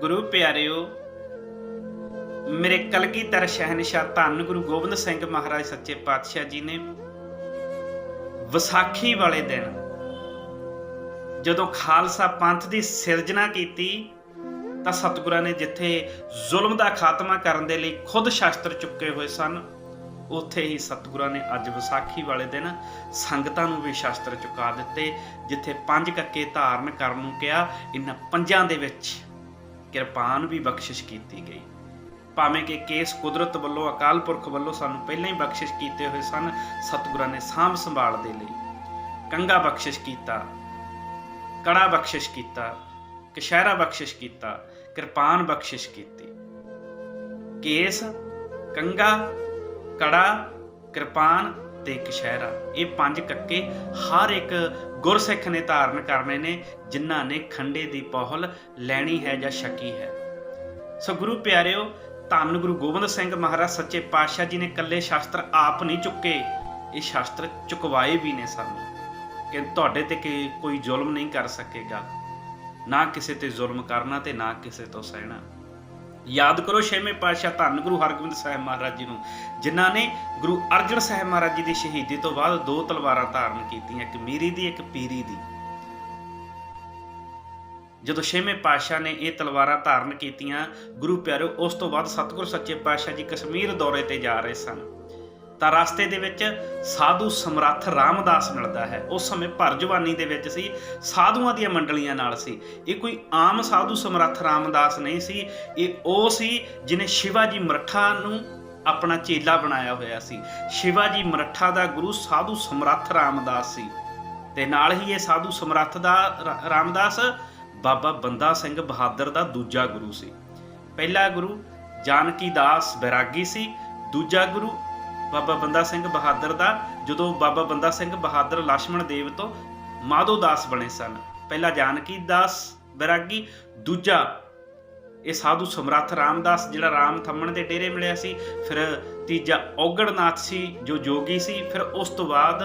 ਗੁਰੂ ਪਿਆਰਿਓ, ਮੇਰੇ ਕਲਗੀਧਰ ਸ਼ਹਿਨशाह ਧੰਨ ਗੁਰੂ ਗੋਬਿੰਦ ਸਿੰਘ ਮਹਾਰਾਜ ਸੱਚੇ ਪਾਤਸ਼ਾਹ ਜੀ ਨੇ ਵਿਸਾਖੀ ਵਾਲੇ ਦਿਨ ਜਦੋਂ ਖਾਲਸਾ ਪੰਥ ਦੀ ਸਿਰਜਣਾ ਕੀਤੀ, ਤਾਂ ਸਤਿਗੁਰਾਂ ਨੇ ਜਿੱਥੇ ਜ਼ੁਲਮ ਦਾ ਖਾਤਮਾ ਕਰਨ ਦੇ ਲਈ ਖੁਦ ਸ਼ਸਤਰ ਚੁੱਕੇ ਹੋਏ ਸਨ, ਉੱਥੇ ਹੀ ਸਤਿਗੁਰਾਂ ਨੇ ਅੱਜ ਵਿਸਾਖੀ ਵਾਲੇ ਦਿਨ ਸੰਗਤਾਂ ਨੂੰ ਵੀ ਸ਼ਸਤਰ ਚੁਕਾ ਦਿੱਤੇ, ਜਿੱਥੇ ਪੰਜ ਕੱਕੇ ਧਾਰਨ ਕਰਨ ਨੂੰ ਕਿਹਾ, ਇਹਨਾਂ ਪੰਜਾਂ ਦੇ ਵਿੱਚ ਕਿਰਪਾਨ ਵੀ ਬਖਸ਼ਿਸ਼ ਕੀਤੀ ਗਈ। ਭਾਵੇਂ ਕਿ ਕੇਸ ਕੁਦਰਤ ਵੱਲੋਂ, ਅਕਾਲ ਪੁਰਖ ਵੱਲੋਂ ਸਾਨੂੰ ਪਹਿਲਾਂ ਹੀ ਬਖਸ਼ਿਸ਼ ਕੀਤੇ ਹੋਏ ਸਨ, ਸਤਿਗੁਰਾਂ ਨੇ ਸਾਂਭ ਸੰਭਾਲ ਦੇ ਲਈ। ਕੰਗਾ ਬਖਸ਼ਿਸ਼ ਕੀਤਾ, ਕੜਾ ਬਖਸ਼ਿਸ਼ ਕੀਤਾ ਕਸ਼ਹਿਰਾ ਬਖਸ਼ਿਸ਼ ਕੀਤਾ, ਕਿਰਪਾਨ ਬਖਸ਼ਿਸ਼ ਕੀਤੀ। ਕੇਸ ਕੰਗਾ ਕੜਾ, ਕਿਰਪਾਨ ਤੇ ਕਸ਼ਹਿਰਾ ਇਹ ਪੰਜ ਕੱਕੇ ਹਰ ਇੱਕ ਗੁਰਸਿੱਖ ਨੇ ਧਾਰਨ ਕਰਨੇ ਨੇ, ਜਿਨ੍ਹਾਂ ਨੇ ਖੰਡੇ ਦੀ ਪਹੁਲ ਲੈਣੀ ਹੈ ਜਾਂ ਛਕੀ ਹੈ। ਸੋ ਗੁਰੂ ਪਿਆਰਿਓ, ਧੰਨ ਗੁਰੂ ਗੋਬਿੰਦ ਸਿੰਘ ਮਹਾਰਾਜ, ਸੱਚੇ ਪਾਤਸ਼ਾਹ ਜੀ ਨੇ ਇਕੱਲੇ ਸ਼ਾਸਤਰ ਆਪ ਨਹੀਂ ਚੁੱਕੇ, ਇਹ ਸ਼ਾਸਤਰ ਚੁਕਵਾਏ ਵੀ ਨੇ ਸਾਨੂੰ। ਕਿ ਤੁਹਾਡੇ ਤੇ ਕੋਈ ਜ਼ੁਲਮ ਨਹੀਂ ਕਰ ਸਕੇਗਾ, ਨਾ ਕਿਸੇ ਤੇ ਜ਼ੁਲਮ ਕਰਨਾ ਤੇ ਨਾ ਕਿਸੇ ਤੋਂ ਸਹਿਣਾ। ਯਾਦ ਕਰੋ ਛੇਵੇਂ ਪਾਤਸ਼ਾਹ ਧੰਨ ਗੁਰੂ ਹਰਗੋਬਿੰਦ ਸਾਹਿਬ ਮਹਾਰਾਜ ਜੀ ਨੂੰ, ਜਿਨ੍ਹਾਂ ਨੇ ਗੁਰੂ ਅਰਜਨ ਸਾਹਿਬ ਮਹਾਰਾਜ ਜੀ ਦੀ ਸ਼ਹੀਦੀ ਤੋਂ ਬਾਅਦ ਦੋ ਤਲਵਾਰਾਂ ਧਾਰਨ ਕੀਤੀਆਂ, ਇੱਕ ਮੀਰੀ ਦੀ, ਇੱਕ ਪੀਰੀ ਦੀ। ਜਦੋਂ ਛੇਵੇਂ ਪਾਤਸ਼ਾਹ ਨੇ ਇਹ ਤਲਵਾਰਾਂ ਧਾਰਨ ਕੀਤੀਆਂ, ਗੁਰੂ ਪਿਆਰਿਓ, ਉਸ ਤੋਂ ਬਾਅਦ ਸਤਿਗੁਰ ਸੱਚੇ ਪਾਤਸ਼ਾਹ ਜੀ ਕਸ਼ਮੀਰ ਦੌਰੇ ਤੇ ਜਾ ਰਹੇ ਸਨ। ਤਾਂ ਰਸਤੇ ਦੇ ਵਿੱਚ ਸਾਧੂ ਸਮਰੱਥ ਰਾਮਦਾਸ ਮਿਲਦਾ ਹੈ। ਉਸ ਸਮੇਂ ਭਰ ਜਵਾਨੀ ਦੇ ਵਿੱਚ ਸੀ, ਸਾਧੂਆਂ ਦੀਆਂ ਮੰਡਲੀਆਂ ਨਾਲ ਸੀ। ਇਹ ਕੋਈ ਆਮ ਸਾਧੂ ਸਮਰੱਥ ਰਾਮਦਾਸ ਨਹੀਂ ਸੀ, ਇਹ ਉਹ ਸੀ ਜਿਨੇ ਸ਼ਿਵਾਜੀ ਮਰਠਾ ਨੂੰ ਆਪਣਾ ਚੇਲਾ ਬਣਾਇਆ ਹੋਇਆ ਸੀ। ਸ਼ਿਵਾਜੀ ਮਰਠਾ ਦਾ ਗੁਰੂ ਸਾਧੂ ਸਮਰੱਥ ਰਾਮਦਾਸ ਸੀ। ਤੇ ਨਾਲ ਹੀ ਇਹ ਸਾਧੂ ਸਮਰੱਥ ਦਾ ਰਾਮਦਾਸ ਬਾਬਾ ਬੰਦਾ ਸਿੰਘ ਬਹਾਦਰ ਦਾ ਦੂਜਾ ਗੁਰੂ ਸੀ। ਪਹਿਲਾ ਗੁਰੂ ਜਾਨਕੀ ਦਾਸ ਬੈਰਾਗੀ ਸੀ, ਦੂਜਾ ਗੁਰੂ ਬਾਬਾ ਬੰਦਾ ਸਿੰਘ ਬਹਾਦਰ ਦਾ, ਜਦੋਂ ਬਾਬਾ ਬੰਦਾ ਸਿੰਘ ਬਹਾਦਰ ਲక్ష్మణ ਦੇਵ ਤੋਂ ਮਾਧੋ ਦਾਸ ਬਣੇ ਸਨ। ਪਹਿਲਾ ਜਾਨਕੀ ਦਾਸ ਵਿਰਾਗੀ ਦੂਜਾ ਇਹ ਸਾਧੂ ਸਮਰੱਥ ਰਾਮਦਾਸ, ਜਿਹੜਾ ਰਾਮ ਥੰਮਣ ਦੇ ਡੇਰੇ ਮਿਲਿਆ ਸੀ। ਫਿਰ ਤੀਜਾ ਔਗੜਨਾਥ ਸੀ, ਜੋ ਜੋਗੀ ਸੀ। ਫਿਰ ਉਸ ਤੋਂ ਬਾਅਦ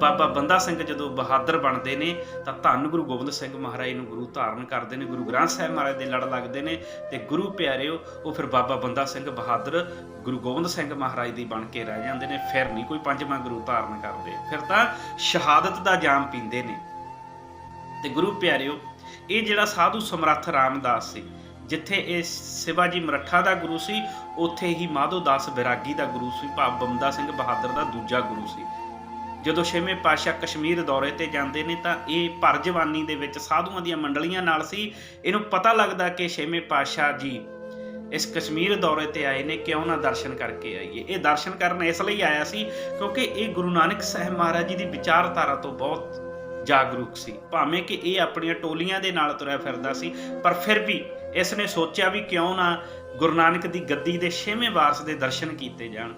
ਬਾਬਾ ਬੰਦਾ ਸਿੰਘ ਜਦੋਂ ਬਹਾਦਰ ਬਣਦੇ ਨੇ, ਤਾਂ ਧੰਨ ਗੁਰੂ ਗੋਬਿੰਦ ਸਿੰਘ ਮਹਾਰਾਜ ਨੂੰ ਗੁਰੂ ਧਾਰਨ ਕਰਦੇ ਨੇ, ਗੁਰੂ ਗ੍ਰੰਥ ਸਾਹਿਬ ਮਹਾਰਾਜ ਦੇ ਲੜ ਲੱਗਦੇ ਨੇ ਤੇ ਗੁਰੂ ਪਿਆਰਿਓ, ਉਹ ਫਿਰ ਬਾਬਾ ਬੰਦਾ ਸਿੰਘ ਬਹਾਦਰ ਗੁਰੂ ਗੋਬਿੰਦ ਸਿੰਘ ਮਹਾਰਾਜ ਦੀ ਬਣ ਕੇ ਰਹਿ ਜਾਂਦੇ ਨੇ, ਫਿਰ ਨਹੀਂ ਕੋਈ ਪੰਜਵਾਂ ਗੁਰੂ ਧਾਰਨ ਕਰਦੇ। ਫਿਰ ਤਾਂ ਸ਼ਹਾਦਤ ਦਾ ਜਾਮ ਪੀਂਦੇ ਨੇ। ਤੇ ਗੁਰੂ ਪਿਆਰਿਓ, ਇਹ ਜਿਹੜਾ ਸਾਧੂ ਸਮਰੱਥ ਰਾਮਦਾਸ ਸੀ ਜਿੱਥੇ ਇਹ ਸਿਵਾਜੀ ਮਰੱਠਾ ਦਾ ਗੁਰੂ ਸੀ, ਉੱਥੇ ਹੀ ਮਾਧੋ ਦਾਸ ਬਿਰਾਗੀ ਦਾ ਗੁਰੂ ਸੀ, ਭਾਵ ਬੰਦਾ ਸਿੰਘ ਬਹਾਦਰ ਦਾ ਦੂਜਾ ਗੁਰੂ ਸੀ। ਜਦੋਂ ਛੇਵੇਂ ਪਾਤਸ਼ਾਹ ਕਸ਼ਮੀਰ ਦੌਰੇ ਤੇ ਜਾਂਦੇ ਨੇ ਤਾਂ ਇਹ ਭਰ ਜਵਾਨੀ ਦੇ ਵਿੱਚ ਸਾਧੂਆਂ ਦੀਆਂ ਮੰਡਲੀਆਂ ਨਾਲ ਸੀ। ਇਹਨੂੰ ਪਤਾ ਲੱਗਦਾ ਕਿ ਛੇਵੇਂ ਪਾਤਸ਼ਾਹ ਜੀ ਇਸ ਕਸ਼ਮੀਰ ਦੌਰੇ ਤੇ ਆਏ ਨੇ, ਕਿਉਂ ਨਾ ਦਰਸ਼ਨ ਕਰਕੇ ਆਈਏ। ਇਹ ਦਰਸ਼ਨ ਕਰਨ ਇਸ ਲਈ ਆਇਆ ਸੀ ਕਿਉਂਕਿ ਇਹ ਗੁਰੂ ਨਾਨਕ ਸਾਹਿਬ ਮਹਾਰਾਜ ਜੀ ਦੀ ਵਿਚਾਰਧਾਰਾ ਤੋਂ ਬਹੁਤ ਜਾਗਰੂਕ ਸੀ। ਭਾਵੇਂ ਕਿ ਇਹ ਆਪਣੀਆਂ ਟੋਲੀਆਂ ਦੇ ਨਾਲ ਤੁਰਿਆ ਫਿਰਦਾ ਸੀ, ਪਰ ਫਿਰ ਵੀ ਇਸ ਨੇ ਸੋਚਿਆ ਵੀ ਕਿਉਂ ਨਾ ਗੁਰੂ ਨਾਨਕ ਦੀ ਗੱਦੀ ਦੇ ਛੇਵੇਂ ਵਾਰਸ ਦੇ ਦਰਸ਼ਨ ਕੀਤੇ ਜਾਣ।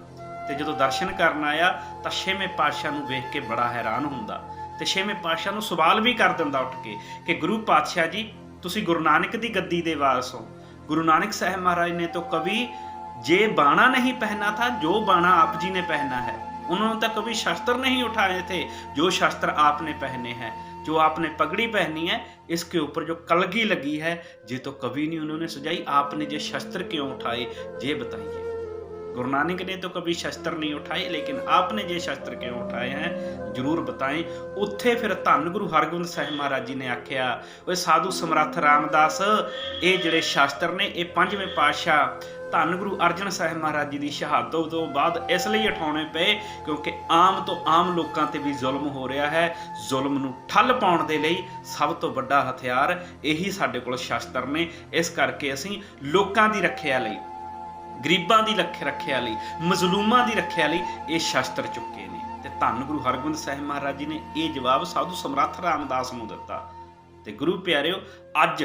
ਤੇ ਜਦੋਂ ਦਰਸ਼ਨ ਕਰਨ ਆਇਆ, ਤਾਂ ਛੇਵੇਂ ਪਾਤਸ਼ਾਹ ਨੂੰ ਵੇਖ ਕੇ ਬੜਾ ਹੈਰਾਨ ਹੁੰਦਾ। ਤੇ ਛੇਵੇਂ ਪਾਤਸ਼ਾਹ ਨੂੰ ਸਵਾਲ ਵੀ ਕਰ ਦਿੰਦਾ ਉੱਠ ਕੇ ਕਿ, ਗੁਰੂ ਪਾਤਸ਼ਾਹ ਜੀ, ਤੁਸੀਂ ਗੁਰੂ ਨਾਨਕ ਦੀ ਗੱਦੀ ਦੇ ਵਾਰਸ ਹੋ। ਗੁਰੂ ਨਾਨਕ ਸਾਹਿਬ ਮਹਾਰਾਜ ਨੇ ਤਾਂ ਕਵੀ, ਜੇ ਬਾਣਾ ਨਹੀਂ ਪਹਿਨਾ ਥਾ, ਜੋ ਬਾਣਾ ਆਪ ਜੀ ਨੇ ਪਹਿਨਾ ਹੈ। उन्होंने तो कभी शस्त्र नहीं उठाए थे जो शस्त्र आपने पहने हैं जो आपने पगड़ी पहनी है इसके ऊपर जो कलगी लगी है ये तो कभी नहीं उन्होंने सजाई आपने ये शस्त्र क्यों उठाए ये बताइए गुरु नानक ने तो कभी शस्त्र नहीं उठाए लेकिन आपने ये शस्त्र क्यों उठाए हैं ਜ਼ਰੂਰ ਬਤਾਏ ਉੱਥੇ ਫਿਰ ਧੰਨ ਗੁਰੂ ਹਰਗੋਬਿੰਦ ਸਾਹਿਬ ਮਹਾਰਾਜ ਜੀ ਨੇ ਆਖਿਆ ਓਏ ਸਾਧੂ ਸਮਰੱਥ ਰਾਮਦਾਸ ਇਹ ਜਿਹੜੇ ਸ਼ਾਸਤਰ ਨੇ ਇਹ ਪੰਜਵੇਂ ਪਾਤਸ਼ਾਹ ਧੰਨ ਗੁਰੂ ਅਰਜਨ ਸਾਹਿਬ ਮਹਾਰਾਜ ਜੀ ਦੀ ਸ਼ਹਾਦਤ ਤੋਂ ਬਾਅਦ ਇਸ ਲਈ ਉਠਾਉਣੇ ਪਏ ਕਿਉਂਕਿ ਆਮ ਤੋਂ ਆਮ ਲੋਕਾਂ ਤੇ ਵੀ ਜ਼ੁਲਮ ਹੋ ਰਿਹਾ ਹੈ। ਜ਼ੁਲਮ ਨੂੰ ਠੱਲ ਪਾਉਣ ਦੇ ਲਈ ਸਭ ਤੋਂ ਵੱਡਾ ਹਥਿਆਰ ਇਹੀ ਸਾਡੇ ਕੋਲ ਸ਼ਸਤਰ ਨੇ। ਇਸ ਕਰਕੇ ਅਸੀਂ ਲੋਕਾਂ ਦੀ ਰੱਖਿਆ ਲਈ, ਗਰੀਬਾਂ ਦੀ ਲੱਖ ਰੱਖਿਆ ਲਈ, ਮਜ਼ਲੂਮਾਂ ਦੀ ਰੱਖਿਆ ਲਈ ਇਹ ਸ਼ਸਤਰ ਚੁੱਕੇ ਨੇ। ਤੇ ਧੰਨ ਗੁਰੂ ਹਰਗੋਬਿੰਦ ਸਾਹਿਬ ਮਹਾਰਾਜ ਜੀ ਨੇ ਇਹ ਜਵਾਬ ਸਾਧੂ ਸਮਰੱਥ ਰਾਮਦਾਸ ਨੂੰ ਦਿੱਤਾ। ਤੇ ਗੁਰੂ ਪਿਆਰਿਓ, ਅੱਜ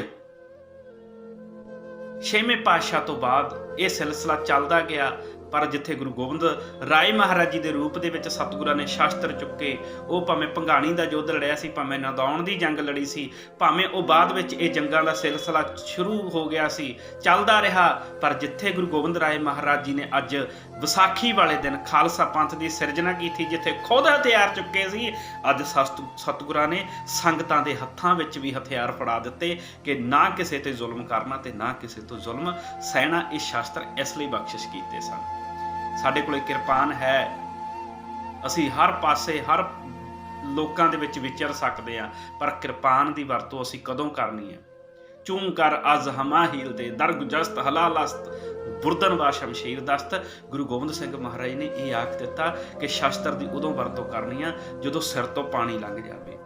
ਛੇਵੇਂ ਪਾਤਸ਼ਾਹ ਤੋਂ ਬਾਅਦ ਇਹ ਸਿਲਸਿਲਾ ਚੱਲਦਾ ਗਿਆ। ਪਰ ਜਿੱਥੇ ਗੁਰੂ ਗੋਬਿੰਦ ਰਾਏ ਮਹਾਰਾਜ ਜੀ ਦੇ ਰੂਪ ਦੇ ਵਿੱਚ ਸਤਿਗੁਰਾਂ ਨੇ ਸ਼ਾਸਤਰ ਚੁੱਕੇ, ਉਹ ਭਾਵੇਂ ਭੰਗਾਣੀ ਦਾ ਯੁੱਧ ਲੜਿਆ ਸੀ, ਭਾਵੇਂ ਨਦੌਣ ਦੀ ਜੰਗ ਲੜੀ ਸੀ, ਭਾਵੇਂ ਉਹ ਬਾਅਦ ਵਿੱਚ ਇਹ ਜੰਗਾਂ ਦਾ ਸਿਲਸਿਲਾ ਸ਼ੁਰੂ ਹੋ ਗਿਆ ਸੀ, ਚੱਲਦਾ ਰਿਹਾ, ਪਰ ਜਿੱਥੇ ਗੁਰੂ ਗੋਬਿੰਦ ਰਾਏ ਮਹਾਰਾਜ ਜੀ ਨੇ ਅੱਜ ਵਿਸਾਖੀ ਵਾਲੇ ਦਿਨ ਖਾਲਸਾ ਪੰਥ ਦੀ ਸਿਰਜਣਾ ਕੀਤੀ, ਜਿੱਥੇ ਖੁਦ ਹਥਿਆਰ ਚੁੱਕੇ ਸੀ, ਅੱਜ ਸਤ- ਸਤਿਗੁਰਾਂ ਨੇ ਸੰਗਤਾਂ ਦੇ ਹੱਥਾਂ ਵਿੱਚ ਵੀ ਹਥਿਆਰ ਫੜਾ ਦਿੱਤੇ ਕਿ ਨਾ ਕਿਸੇ ਤੇ ਜ਼ੁਲਮ ਕਰਨਾ ਤੇ ਨਾ ਕਿਸੇ ਤੋਂ ਜ਼ੁਲਮ ਸਹਿਣਾ ਇਹ ਸ਼ਾਸਤਰ ਇਸ ਲਈ ਬਖਸ਼ਿਸ਼ ਕੀਤੇ ਸਨ। ਸਾਡੇ ਕੋਲੇ ਕਿਰਪਾਨ ਹੈ। ਅਸੀਂ ਹਰ ਪਾਸੇ, ਹਰ ਲੋਕਾਂ ਦੇ ਵਿੱਚ ਵਿਚਰ ਸਕਦੇ ਆ ਪਰ ਕਿਰਪਾਨ ਦੀ ਵਰਤੋਂ ਅਸੀਂ ਕਦੋਂ ਕਰਨੀ ਹੈ? ਚੂੰ ਕਰ ਅਜ਼ ਹਮਾਹੀਲ ਦੇ ਦਰਗੁਜਸਤ ਹਲਾਲਸਤ ਬੁਰਦਨ ਵਾ ਸ਼ਮਸ਼ੀਰ ਦਸਤ। ਗੁਰੂ ਗੋਬਿੰਦ ਸਿੰਘ ਮਹਾਰਾਜ ਨੇ ਇਹ ਆਖ ਦਿੱਤਾ ਕਿ ਸ਼ਸਤਰ ਦੀ ਉਦੋਂ ਵਰਤੋਂ ਕਰਨੀ ਆ ਜਦੋਂ ਸਿਰ ਤੋਂ ਪਾਣੀ ਲੰਘ ਜਾਵੇ।